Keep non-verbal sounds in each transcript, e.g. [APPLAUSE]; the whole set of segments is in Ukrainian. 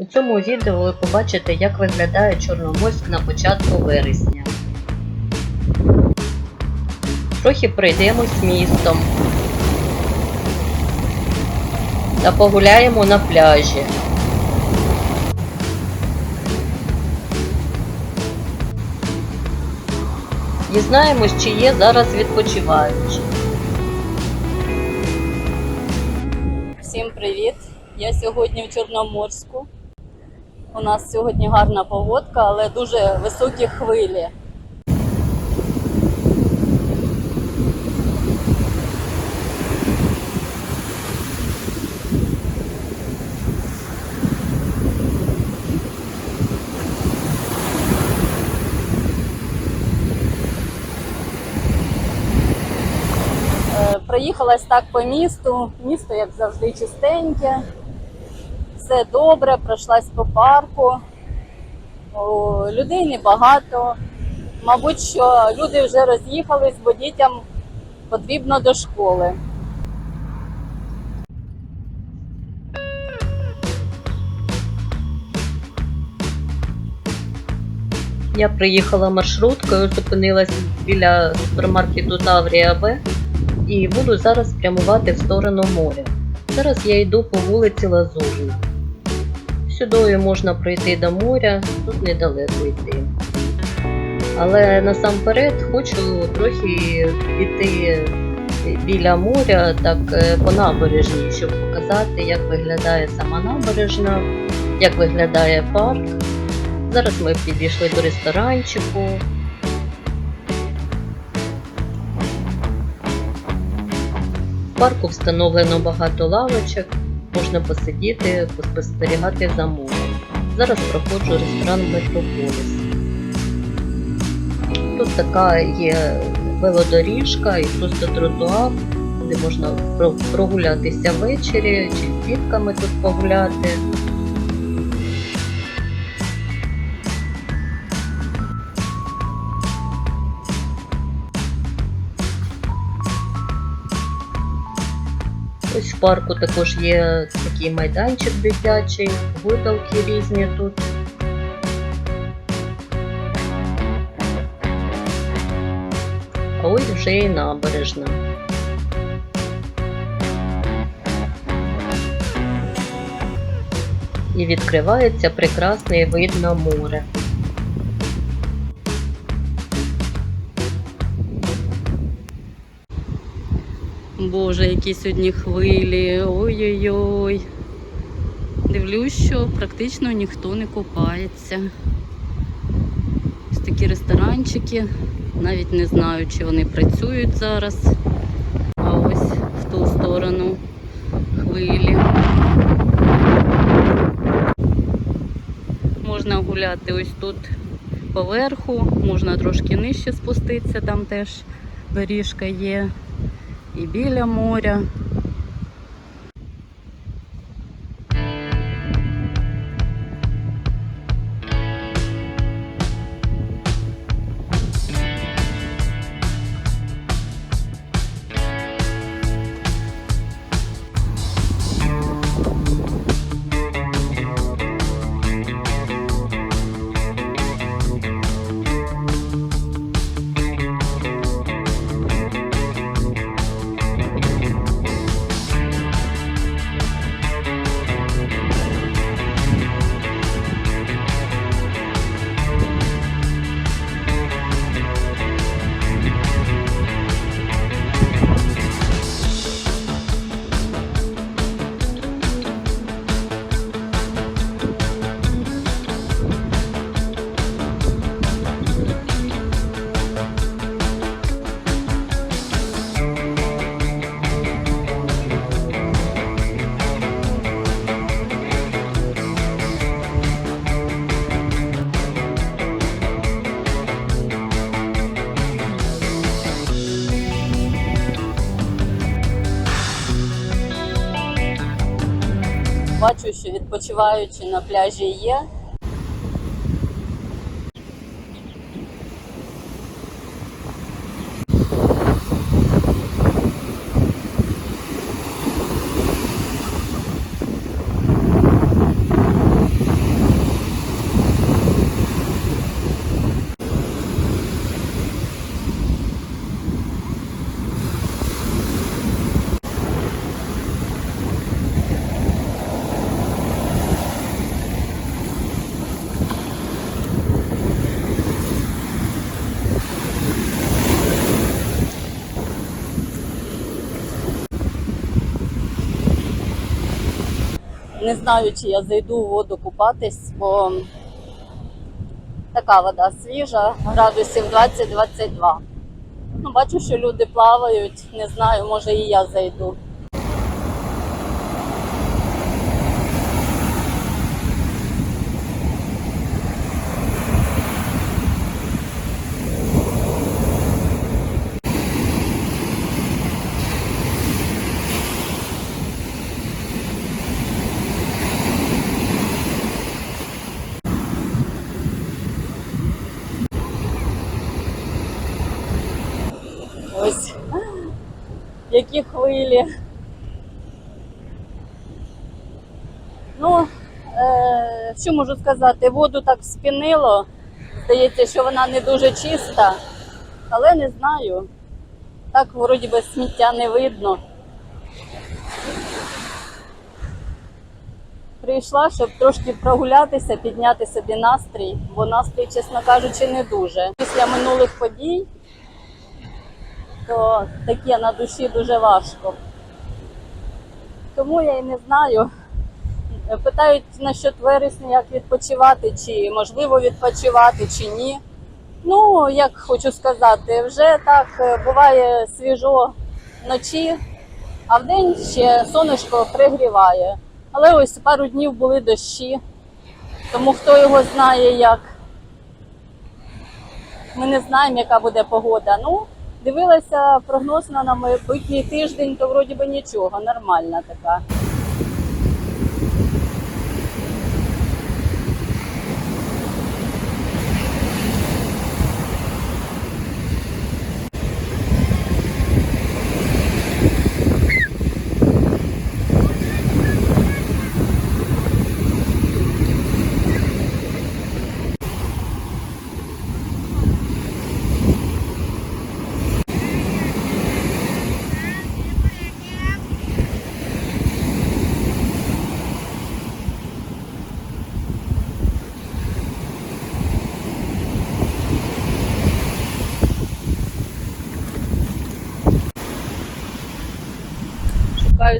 У цьому відео ви побачите, як виглядає Чорноморськ на початку вересня. Трохи пройдемось містом та погуляємо на пляжі. Дізнаємось, чи є зараз відпочиваючі. Всім привіт! Я сьогодні в Чорноморську. У нас сьогодні гарна погодка, але дуже високі хвилі. Е, Проїхалась так по місту. Місто, як завжди, чистеньке. Все добре, пройшлась по парку. Людей небагато. Мабуть, що люди вже роз'їхались, бо дітям потрібно до школи. Я приїхала маршруткою, зупинилась біля супермаркету Таврія Б і буду зараз прямувати в сторону моря. Зараз я йду по вулиці Лазурна. Сюдою можна пройти до моря, тут недалеко йти. Але насамперед хочу трохи піти біля моря, так е, по набережній, щоб показати, як виглядає сама набережна, як виглядає парк. Зараз ми підійшли до ресторанчику. В парку встановлено багато лавочок, можна посидіти, поспостерігати за морем. Зараз проходжу ресторан Метрополіс. Тут така є велодоріжка і просто тротуар, де можна прогулятися ввечері чи з дітками тут погуляти. В парку також є такий майданчик дитячий, гойдалки різні тут. А ось вже і набережна. І відкривається прекрасний вид на море. Боже, які сьогодні хвилі. Ой-ой-ой. Дивлюсь, що практично ніхто не купається. Ось такі ресторанчики. Навіть не знаю, чи вони працюють зараз. А ось в ту сторону хвилі. Можна гуляти ось тут поверху, можна трошки нижче спуститися, там теж доріжка є і біля моря. Бачу, що відпочиваючи на пляжі є. Не знаю, чи я зайду у воду купатись, бо така вода свіжа, градусів 20-22. Ну, бачу, що люди плавають, не знаю, може і я зайду. Ось які. Ну, е, що можу сказати, воду так спінило. Здається, що вона не дуже чиста, але не знаю. Так вроді би сміття не видно. Прийшла, щоб трошки прогулятися, підняти собі настрій, бо настрій, чесно кажучи, не дуже. Після минулих подій то таке на душі дуже важко. Тому я і не знаю. Питають насчет вересня, як відпочивати, чи можливо відпочивати, чи ні. Ну, як хочу сказати, вже так е, буває свіжо вночі, а вдень ще сонечко пригріває. Але ось пару днів були дощі, тому хто його знає як. Ми не знаємо, яка буде погода. Ну, дивилася прогноз на майбутній тиждень, то вроді би нічого, нормальна така.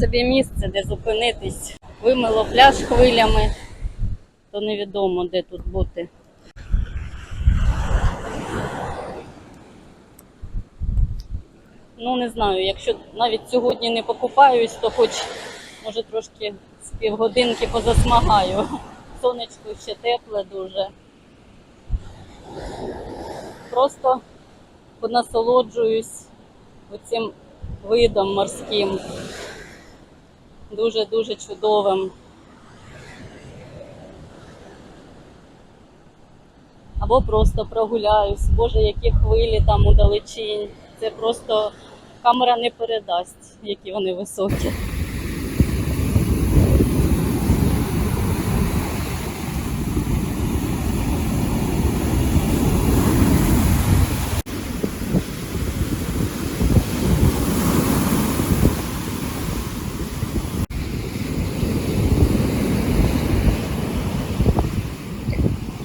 Собі місце, де зупинитись. Вимило пляж хвилями, то невідомо, де тут бути. Ну, не знаю, якщо навіть сьогодні не покупаюсь, то хоч може трошки з півгодинки позасмагаю. Сонечко ще тепле дуже. Просто понасолоджуюсь оцим видом морським. Дуже-дуже чудовим. Або просто прогуляюсь. Боже, які хвилі там удалечінь. Це просто камера не передасть, які вони високі.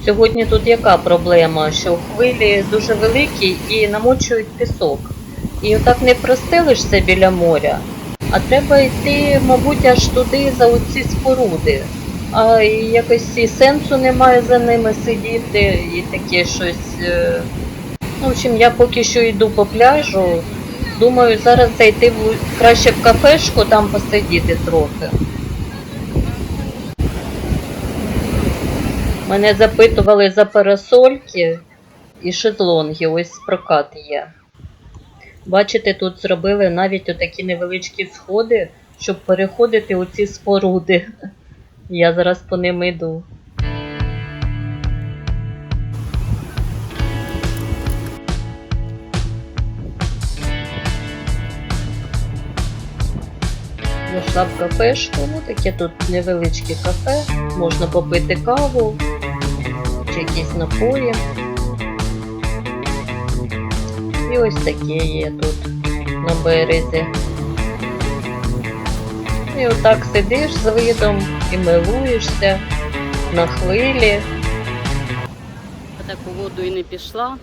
Сьогодні тут яка проблема? Що хвилі дуже великі і намочують пісок. І отак не простелишся біля моря, а треба йти, мабуть, аж туди за оці споруди. А якось і сенсу немає за ними сидіти, і таке щось. е, Ну, в общем, я поки що йду по пляжу. Думаю, зараз зайти краще в кафешку, там посидіти трохи. Мене запитували за парасольки і шезлонги, ось прокат є. Бачите, тут зробили навіть отакі невеличкі сходи, щоб переходити у ці споруди. [LAUGHS] Я зараз по ним йду. Зайшла в кафешку, ну таке тут невеличке кафе, можна попити каву чи якісь напої. І ось таке є тут на березі. І отак сидиш з видом і милуєшся на хвилі. Я так у воду і не пішла.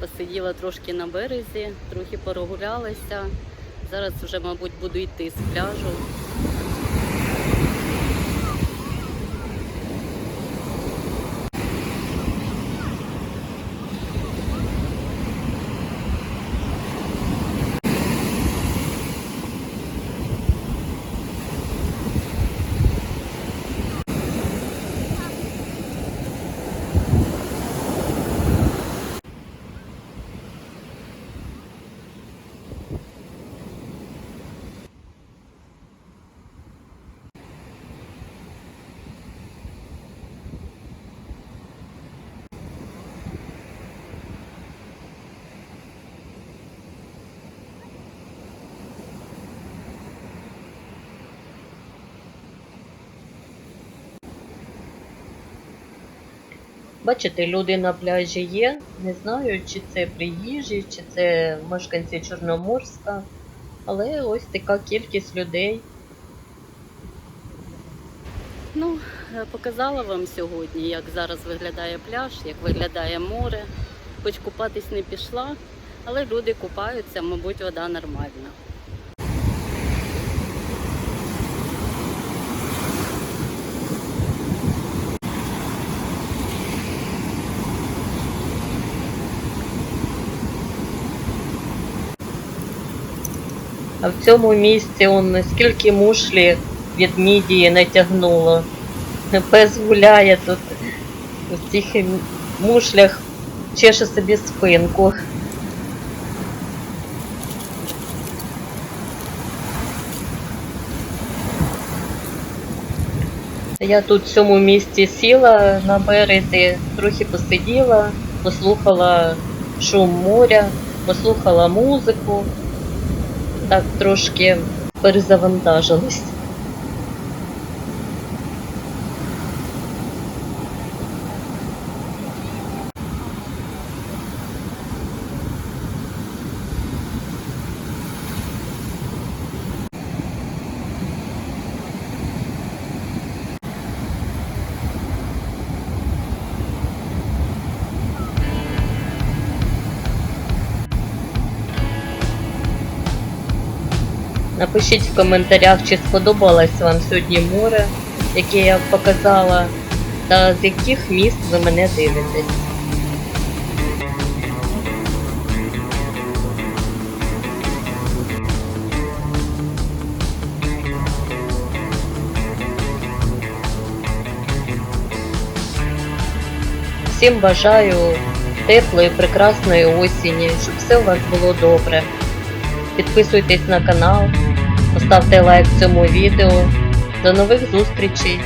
Посиділа трошки на березі, трохи прогулялася. Зараз вже, мабуть, буду йти з пляжу. Бачите, люди на пляжі є. Не знаю, чи це приїжджі, чи це мешканці Чорноморська. Але ось така кількість людей. Ну, е, показала вам сьогодні, як зараз виглядає пляж, як виглядає море. Хоч купатись не пішла, але люди купаються, мабуть, вода нормальна. А в цьому місці он наскільки мушлі від мідії натягнуло. Пес гуляє тут у цих мушлях, чеше собі спинку. Я тут в цьому місці сіла на березі, трохи посиділа, послухала шум моря, послухала музику так трошки перезавантажились. Напишіть в коментарях, чи сподобалось вам сьогодні море, яке я показала, та з яких міст ви мене дивитесь. Всім бажаю теплої, прекрасної осені, щоб все у вас було добре. Підписуйтесь на канал, поставте лайк цьому відео. До нових зустрічей!